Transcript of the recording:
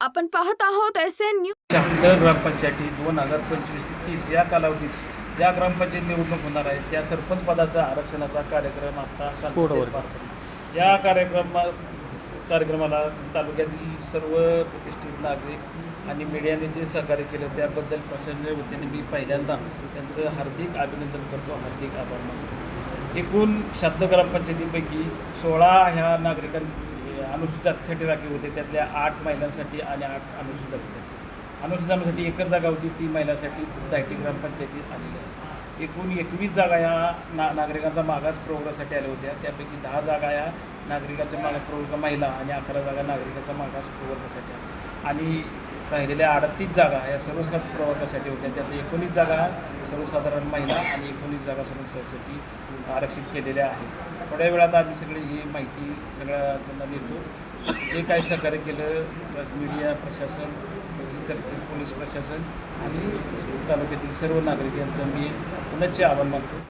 आपण पाहत आहोत एस एन न्यूज शहात्तर ग्रामपंचायती दोन हजार पंचवीस ते तीस या कालावधीत ज्या ग्रामपंचायत निवडणूक होणार आहे त्या सरपंच पदाचा आरक्षणाचा कार्यक्रम आता या कार्यक्रमा कार्यक्रमाला तालुक्यातील सर्व प्रतिष्ठित नागरिक आणि मीडियाने जे सहकार्य केलं त्याबद्दल प्रशासनाच्या वतीने मी पहिल्यांदा त्यांचं हार्दिक अभिनंदन करतो हार्दिक आभार मानतो. एकूण शहात्तर ग्रामपंचायतीपैकी सोळा ह्या नागरिकांनी अनुसूचित जातीसाठी राखीव होते. त्यातल्या आठ महिलांसाठी आणि आठ अनुसूचित जातीसाठी अनुसूचित जातीसाठी एकच जागा होती. ती महिलांसाठी दायटी ग्रामपंचायतीत आलेली आहे. एकूण एकवीस जागा या ना नागरिकांचा मागास प्रवर्गासाठी आल्या होत्या. त्यापैकी दहा जागा या नागरिकांच्या मागास प्रवर्ग महिला आणि अकरा जागा नागरिकांच्या मागास प्रवर्गासाठी आल्या. आणि राहिलेल्या अडतीस जागा या सर्व प्रवर्गासाठी होत्या. त्यातल्या एकोणीस जागा सर्वसाधारण महिला आणि एकोणीस जागा सर्वसाठी आरक्षित केलेल्या आहेत. थोड्या वेळात आम्ही सगळी ही माहिती सगळ्या त्यांना देतो. जे काय सहकार्य केलं मीडिया प्रशासन इतर पोलीस प्रशासन आणि तालुक्यातील सर्व नागरिक यांचं मी पुनश्च आभार मानतो.